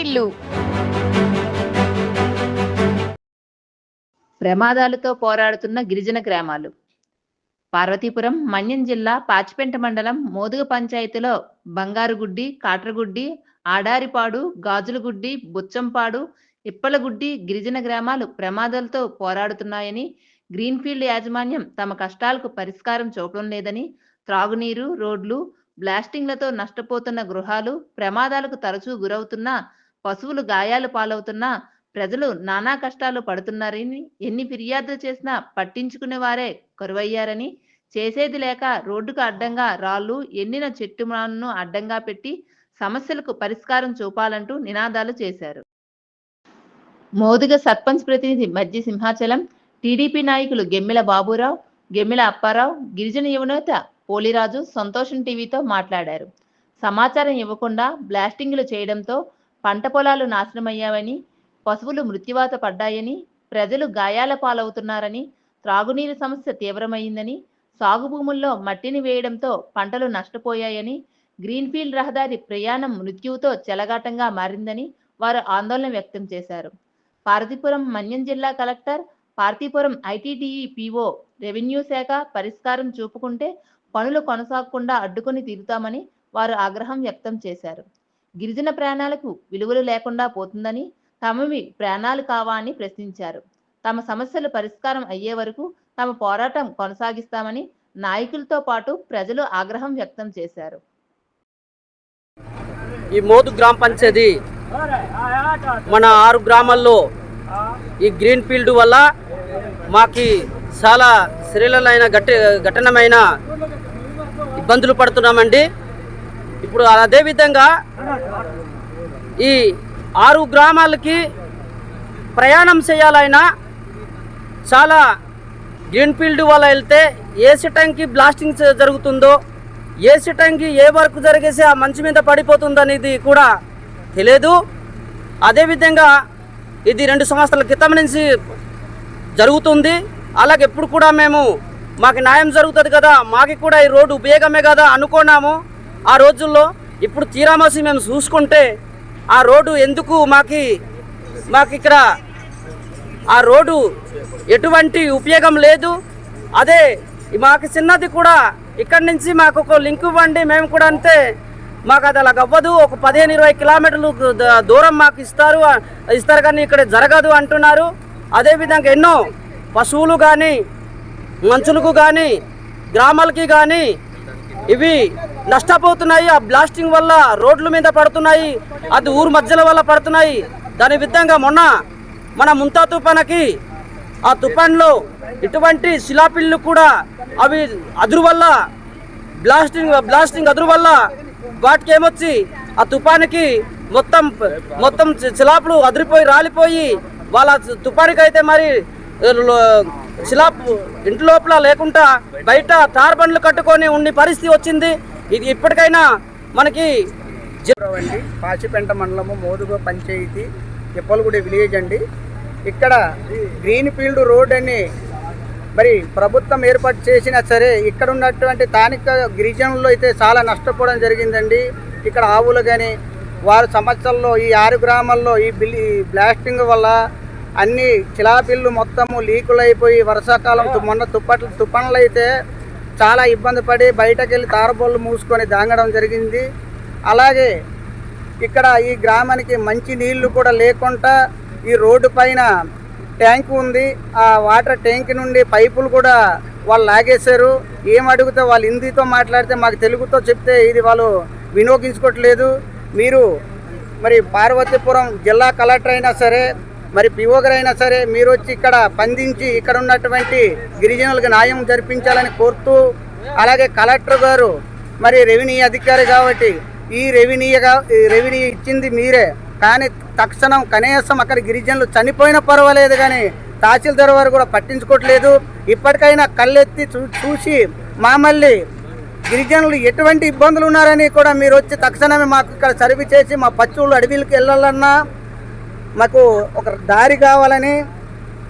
వాటిల్లు ప్రమాదాలతో పోరాడుతున్న గిరిజన గ్రామాలు. పార్వతీపురం మన్యం జిల్లా పాచిపెంట మండలం మోదుగ పంచాయతీలో బంగారుగుడ్డి కాట్రగుడ్డి ఆడారిపాడు గాజులగుడ్డి బుచ్చంపాడు ఇప్పలగుడ్డి గిరిజన గ్రామాలు ప్రమాదాలతో పోరాడుతున్నాయని గ్రీన్ఫీల్డ్ యాజమాన్యం తమ కష్టాలకు పరిష్కారం చూపడం లేదని త్రాగునీరు రోడ్లు బ్లాస్టింగ్లతో నష్టపోతున్న గృహాలు ప్రమాదాలకు తరచూ గురవుతున్న పశువులు గాయాలు పాలవుతున్నా ప్రజలు నానా కష్టాలు పడుతున్నారని ఎన్ని ఫిర్యాదులు చేసినా పట్టించుకునే వారే కరువయ్యారని చేసేది లేక రోడ్డుకు అడ్డంగా రాళ్ళు ఎండిన చెట్టు మాలను అడ్డంగా పెట్టి సమస్యలకు పరిష్కారం చూపాలంటూ నినాదాలు చేశారు. మోదుగ సర్పంచ్ ప్రతినిధి మధ్య సింహాచలం టీడీపీ నాయకులు గెమ్మిల బాబురావు గెమ్మిల అప్పారావు గిరిజన యువనేత పోలిరాజు సంతోషం టీవీతో మాట్లాడారు. సమాచారం ఇవ్వకుండా బ్లాస్టింగ్లు చేయడంతో పంట పొలాలు నాశనమయ్యావని పశువులు మృత్యువాత పడ్డాయని ప్రజలు గాయాల పాలవుతున్నారని త్రాగునీరు సమస్య తీవ్రమైందని సాగు భూముల్లో మట్టిని వేయడంతో పంటలు నష్టపోయాయని గ్రీన్ఫీల్డ్ రహదారి ప్రయాణం మృత్యువుతో చెలగాటంగా మారిందని వారు ఆందోళన వ్యక్తం చేశారు. పార్వతీపురం మన్యం జిల్లా collector Parvathipuram ITDA PO revenue శాఖ పరిష్కారం చూపుకుంటే పనులు కొనసాగకుండా అడ్డుకొని తీరుతామని వారు ఆగ్రహం వ్యక్తం చేశారు. గిరిజన ప్రాణాలకు విలువలు లేకుండా పోతుందని తమవి ప్రాణాలు కావా అని ప్రశ్నించారు. తమ సమస్యలు పరిష్కారం అయ్యే వరకు తమ పోరాటం కొనసాగిస్తామని నాయకులతో పాటు ప్రజలు ఆగ్రహం వ్యక్తం చేశారు. ఈ మోదు గ్రామ పంచాయతీ మన ఆరు గ్రామాల్లో ఈ గ్రీన్ ఫీల్డ్ వల్ల మాకి చాలా శ్రీలైన గట్టి ఘటనమైన ఇబ్బందులు పడుతున్నామండి. ఇప్పుడు అదేవిధంగా ఈ ఆరు గ్రామాలకి ప్రయాణం చేయాలైనా చాలా గ్రీన్ఫీల్డ్ వల్ల వెళ్తే ఏ సిటంకి బ్లాస్టింగ్ జరుగుతుందో ఏ సిటంకి ఏ వర్క్ జరిగేసి ఆ మంచి మీద పడిపోతుందో అనేది కూడా తెలియదు. అదేవిధంగా ఇది రెండు సంవత్సరాల క్రితం నుంచి జరుగుతుంది. అలాగే ఎప్పుడు కూడా మేము మాకు న్యాయం జరుగుతుంది కదా మాకు కూడా ఈ రోడ్డు ఉపయోగమే కదా అనుకున్నాము. ఆ రోజుల్లో ఇప్పుడు తీరామాసి మేము చూసుకుంటే ఆ రోడ్డు ఎందుకు మాకి మాకు ఇక్కడ ఆ రోడ్డు ఎటువంటి ఉపయోగం లేదు. అదే మాకు చిన్నది కూడా ఇక్కడి నుంచి మాకు ఒక లింక్ ఇవ్వండి మేము కూడా అంతే. మాకు అది అలా అవ్వదు. ఒక పదిహేను ఇరవై కిలోమీటర్లు దూరం మాకు ఇస్తారు ఇస్తారు కానీ ఇక్కడ జరగదు అంటున్నారు. అదేవిధంగా ఎన్నో పశువులు కానీ మనుషులకు కానీ గ్రామాలకి కానీ ఇవి నష్టపోతున్నాయి. ఆ బ్లాస్టింగ్ వల్ల రోడ్ల మీద పడుతున్నాయి. అది ఊరు మధ్యల వల్ల పడుతున్నాయి. దాని విధంగా మొన్న మన ముంతా తుఫానకి ఆ తుఫాన్లో ఇటువంటి శిలాపిల్లు కూడా అవి అదురు వల్ల బ్లాస్టింగ్ బ్లాస్టింగ్ అదురు వల్ల వాటికి ఏమొచ్చి ఆ తుఫానికి మొత్తం మొత్తం శిలాపులు అదిరిపోయి రాలిపోయి వాళ్ళ తుఫానికి అయితే మరి శిలాపు ఇంటి లోపల లేకుండా బయట తార్ బండ్లు కట్టుకొని ఉండి పరిస్థితి వచ్చింది. ఇది ఇప్పటికైనా మనకి అండి పాచిపెంట మండలము మోదుగో పంచాయతీ ఇప్పలగుడి విలేజ్ అండి. ఇక్కడ గ్రీన్ ఫీల్డ్ రోడ్ అని మరి ప్రభుత్వం ఏర్పాటు చేసినా సరే ఇక్కడ ఉన్నటువంటి స్థానిక గిరిజనులు అయితే చాలా నష్టపోవడం జరిగిందండి. ఇక్కడ ఆవులు కానీ వారు సంవత్సరంలో ఈ ఆరు గ్రామాల్లో ఈ బిల్ ఈ బ్లాస్టింగ్ వల్ల అన్ని చిలాపిల్లు మొత్తము లీకులు అయిపోయి వర్షాకాలం మొన్న తుప్పట్లు తుఫాన్లు అయితే చాలా ఇబ్బంది పడి బయటకు వెళ్ళి తారబోళ్ళు మూసుకొని దాంగడం జరిగింది. అలాగే ఇక్కడ ఈ గ్రామానికి మంచి నీళ్ళు కూడా లేకుండా ఈ రోడ్డు పైన ట్యాంక్ ఉంది. ఆ వాటర్ ట్యాంక్ నుండి పైపులు కూడా వాళ్ళు లాగేశారు. ఏం అడిగితే వాళ్ళు హిందీతో మాట్లాడితే మాకు తెలుగుతో చెప్తే ఇది వాళ్ళు వినియోగించుకోవట్లేదు. మీరు మరి పార్వతీపురం జిల్లా కలెక్టర్ అయినా సరే మరి పిఓ గారు అయినా సరే మీరు వచ్చి ఇక్కడ స్పందించి ఇక్కడ ఉన్నటువంటి గిరిజనులకు న్యాయం జరిపించాలని కోరుతూ అలాగే కలెక్టర్ గారు మరి రెవెన్యూ అధికారి కాబట్టి ఈ రెవెన్యూగా ఈ రెవెన్యూ ఇచ్చింది మీరే. కానీ తక్షణం కనీసం అక్కడ గిరిజనులు చనిపోయినా పర్వాలేదు కానీ తహసీల్దార్ వారు కూడా పట్టించుకోవట్లేదు. ఇప్పటికైనా కళ్ళెత్తి చూ చూసి మామల్ని గిరిజనులు ఎటువంటి ఇబ్బందులు ఉన్నారని కూడా మీరు వచ్చి తక్షణమే మాకు ఇక్కడ సర్వీ చేసి మా పచ్చువులు అడవిలకు వెళ్ళాలన్నా మాకు ఒక దారి కావాలని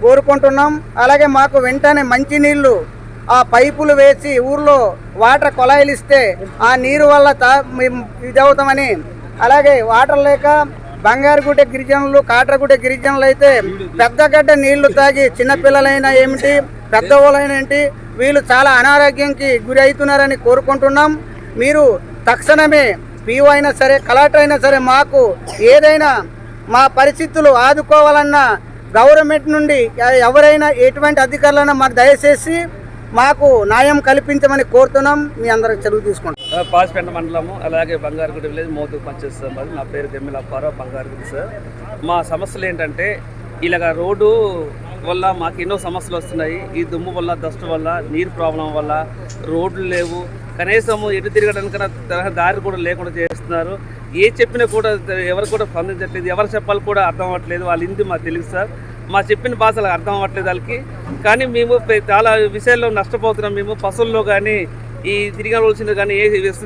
కోరుకుంటున్నాం. అలాగే మాకు వెంటనే మంచినీళ్ళు ఆ పైపులు వేసి ఊర్లో వాటర్ కొలాయిలు ఇస్తే ఆ నీరు వల్ల తా మేము ఇది అవుతామని అలాగే వాటర్ లేక బంగారుగుడ్డ గిరిజనులు కాట్రగుడ్డ గిరిజనులు అయితే పెద్దగడ్డ నీళ్ళు తాగి చిన్నపిల్లలైనా ఏమిటి పెద్దవాళ్ళైనా ఏంటి వీళ్ళు చాలా అనారోగ్యంకి గురి అవుతున్నారని కోరుకుంటున్నాం. మీరు తక్షణమే పీఓ అయినా సరే కలెక్టర్ అయినా సరే మాకు ఏదైనా మా పరిస్థితులు ఆదుకోవాలన్నా గవర్నమెంట్ నుండి ఎవరైనా ఎటువంటి అధికారులైనా మాకు దయచేసి మాకు న్యాయం కల్పించమని కోరుతున్నాం. మీ అందరికి చదువు తీసుకుంటాం. పాసిపేట మండలము అలాగే బంగారుగుడి విలేజ్ మోతు పనిచేస్తాం మరి నా పేరు దెమ్మిల అప్పారావు బంగారుగుడి సార్. మా సమస్యలు ఏంటంటే ఇలాగ రోడ్డు వల్ల మాకు ఎన్నో సమస్యలు వస్తున్నాయి. ఈ దుమ్ము వల్ల డస్ట్ వల్ల నీరు ప్రాబ్లం వల్ల రోడ్లు లేవు. కనీసం ఎటు తిరగడానికన్నా దారి కూడా లేకుండా చేస్తున్నారు. ఏ చెప్పినా కూడా ఎవరు కూడా స్పందించట్లేదు. ఎవరు చెప్పాలి కూడా అర్థం అవ్వట్లేదు. వాళ్ళ హిందీ మాకు తెలుసు సార్. మా చెప్పిన భాషలు అర్థం అవ్వట్లేదు వాళ్ళకి. కానీ మేము చాలా విషయాల్లో నష్టపోతున్నాం. మేము పశువుల్లో కానీ ఈ తిరగవలసింది కానీ ఏ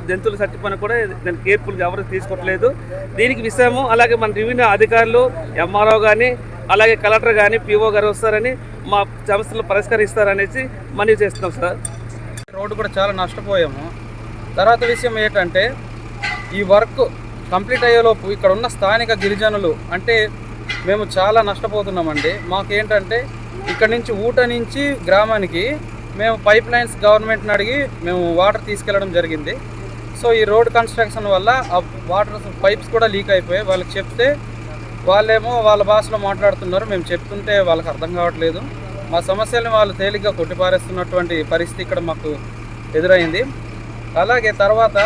జంతువులు చచ్చిపోయినా కూడా దాని కేర్ఫుల్గా ఎవరు తీసుకోవట్లేదు. దీనికి విషయము అలాగే మన రెవెన్యూ అధికారులు ఎంఆర్ఓ కానీ అలాగే కలెక్టర్ కానీ పిఓ గారు వస్తారని మా సమస్యలు పరిష్కరిస్తారనేసి మనవి చేస్తున్నాం సార్. రోడ్డు కూడా చాలా నష్టపోయాము. తర్వాత విషయం ఏంటంటే ఈ వర్క్ కంప్లీట్ అయ్యేలోపు ఇక్కడ ఉన్న స్థానిక గిరిజనులు అంటే మేము చాలా నష్టపోతున్నామండి. మాకేంటంటే ఇక్కడ నుంచి ఊట నుంచి గ్రామానికి మేము పైప్ లైన్స్ గవర్నమెంట్ని అడిగి మేము వాటర్ తీసుకెళ్ళడం జరిగింది. సో ఈ రోడ్ కన్స్ట్రక్షన్ వల్ల ఆ వాటర్ పైప్స్ కూడా లీక్ అయిపోయాయి. వాళ్ళకి చెప్తే వాళ్ళేమో వాళ్ళ భాషలో మాట్లాడుతున్నారు. మేము చెప్తుంటే వాళ్ళకి అర్థం కావట్లేదు. మా సమస్యల్ని వాళ్ళు తేలిగ్గా కొట్టిపారేస్తున్నటువంటి పరిస్థితి ఇక్కడ మాకు ఎదురైంది. అలాగే తర్వాత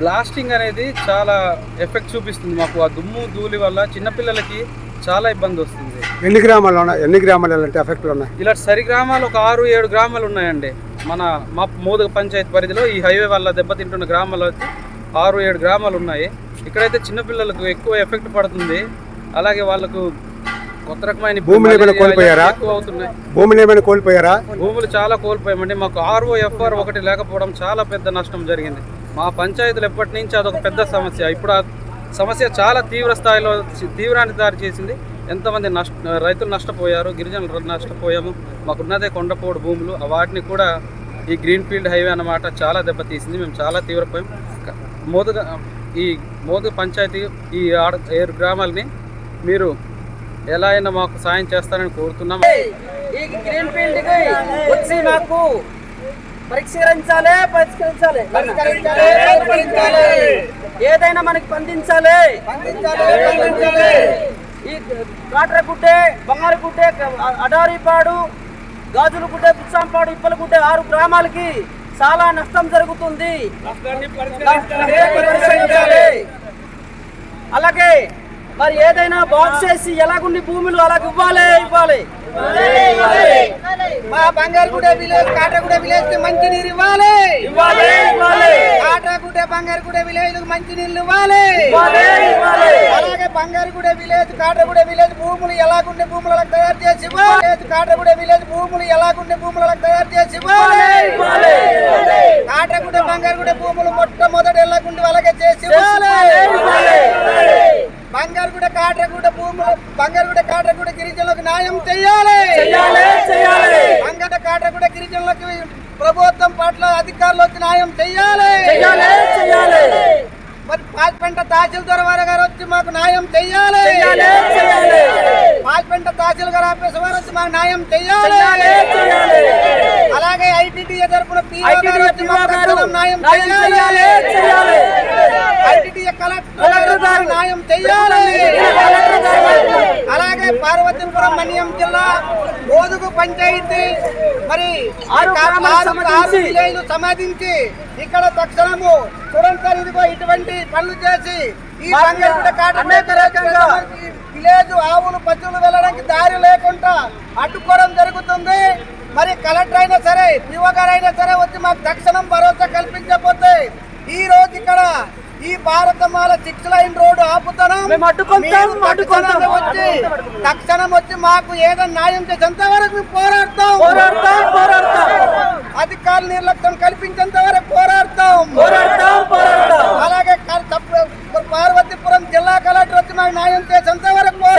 బ్లాస్టింగ్ అనేది చాలా ఎఫెక్ట్ చూపిస్తుంది మాకు. ఆ దుమ్ము ధూళి వల్ల చిన్నపిల్లలకి చాలా ఇబ్బంది వస్తుంది. ఎన్ని గ్రామాలు ఉన్నాయి? ఎన్ని గ్రామాలు ఇలాంటి ఎఫెక్ట్లు ఉన్నాయి? ఇలా సరి గ్రామాలు ఒక ఆరు ఏడు గ్రామాలు ఉన్నాయండి. మన మా మోదక పంచాయతీ పరిధిలో ఈ హైవే వల్ల దెబ్బతింటున్న గ్రామాలు ఆరు ఏడు గ్రామాలు ఉన్నాయి. ఇక్కడైతే చిన్నపిల్లలకు ఎక్కువ ఎఫెక్ట్ పడుతుంది. అలాగే వాళ్ళకు కొత్త రకమైన భూములు ఏమైనా కోల్పోయారా? ఎక్కువ అవుతున్నాయి. భూమిని ఏమైనా కోల్పోయారా? భూములు చాలా కోల్పోయామండి. మాకు ఆర్ఓ ఎఫ్ఆర్ ఒకటి లేకపోవడం చాలా పెద్ద నష్టం జరిగింది. మా పంచాయతీలు ఎప్పటి నుంచి అదొక పెద్ద సమస్య. ఇప్పుడు ఆ సమస్య చాలా తీవ్ర స్థాయిలో తీవ్రాన్ని దారి చేసింది. ఎంతమంది నష్ట రైతులు నష్టపోయారు గిరిజనులు నష్టపోయాము. మాకున్నదే కొండపోడు భూములు. వాటిని కూడా ఈ గ్రీన్ ఫీల్డ్ హైవే అన్నమాట చాలా దెబ్బతీసింది. మేము చాలా తీవ్రపోయాం. మోదుగా ఈ మోదు పంచాయతీ ఈ ఆడ ఏడు గ్రామాలని మీరు ఎలా అయినా మాకు సాయం చేస్తారని కోరుతున్నాం. ఈ గ్రీన్ వచ్చి మాకు పరిష్కరించాలి పరిష్కరించాలి. ఏదైనా మనకి స్పందించాలి ఈ కాట్రగుడ్డే బంగారుగుడ్డే అడారిపాడు గాజులగుడ్డే బుచ్చాంపాడు ఇప్పలగుడ్డే ఆరు గ్రామాలకి చాలా నష్టం జరుగుతుంది. మరి ఏదైనా బాక్స్ చేసి ఎలాగుండి భూములు అలాగ ఇవ్వాలి? ఇవ్వాలి. మా బంగారుగుడ విలేజ్ కాటగుడ విలేజ్కి మంచి నీరు ఇవ్వాలి. కాటగుడ బంగారుగుడ విలేజ్ మంచి నీళ్ళు ఇవ్వాలి అలాగే బంగారుగుడ విలేజ్ కాటగుడ విలేజ్ భూములు ఎలాగుండే భూములకు తయారు చేసి ఇవ్వాలి. కాటగుడ విలేజ్ భూములు ఎలాగుండే భూములకు తయారు చేసి ఇవ్వాలి. ఇవ్వాలి కాటగుడ బంగారుగుడ భూములు మొట్టమొదటి ఎలాగుండి అలాగే చేసి ఇవ్వాలి. బంగారుగుడ కాటగుడ భూములు బంగారుగుడ కాటగుడ గిరిజనులకు న్యాయం చేయాలి. బంగాట కాటగుడ గిరిజనులకు ప్రభుత్వం పట్ల అధికారులు వచ్చి న్యాయం చేయాలి. మరి పాల్పెంట తహసీల్దార్ వారి గారు వచ్చి మాకు న్యాయం చేయాలి. పాల్పెంట తహసీల్ గారు ఆఫీస్ వారు వచ్చి మాకు న్యాయం చేయాలి అలాగే గారు తక్షణం న్యాయం చేయాలి ఐటీడీఏ కలెక్టర్ న్యాయం చేయాలి అలాగే పార్వతీపురం మన్యం జిల్లా మోదుగు పంచాయతీ మరి విలేజ్లు సమాధించి ఇక్కడ తక్షణము సార్ ఇదిగో ఇటువంటి పనులు చేసి ఈ విలేజ్ ఆవులు పశువులు వెళ్ళడానికి దారి లేకుండా అడ్డుకోవడం జరుగుతుంది. మరి కలెక్టర్ అయినా సరే పిఓ గారు అయినా సరే వచ్చి మాకు తక్షణం భరోసా కల్పించకపోతే ఈ రోజు ఇక్కడ ఈ భారతమాల సిక్స్ లైన్ రోడ్డు. తక్షణం వచ్చి తక్షణం వచ్చి మాకు ఏదైనా న్యాయం చేసేంత వరకు మేము పోరాడతాం. పోరాడతాం పోరాడతాం. అధికారుల నిర్లక్ష్యం కల్పించేంత వరకు పోరాడతాం. పోరాడతాం పోరాడతాం. న్యాయం చేసేంత వరకు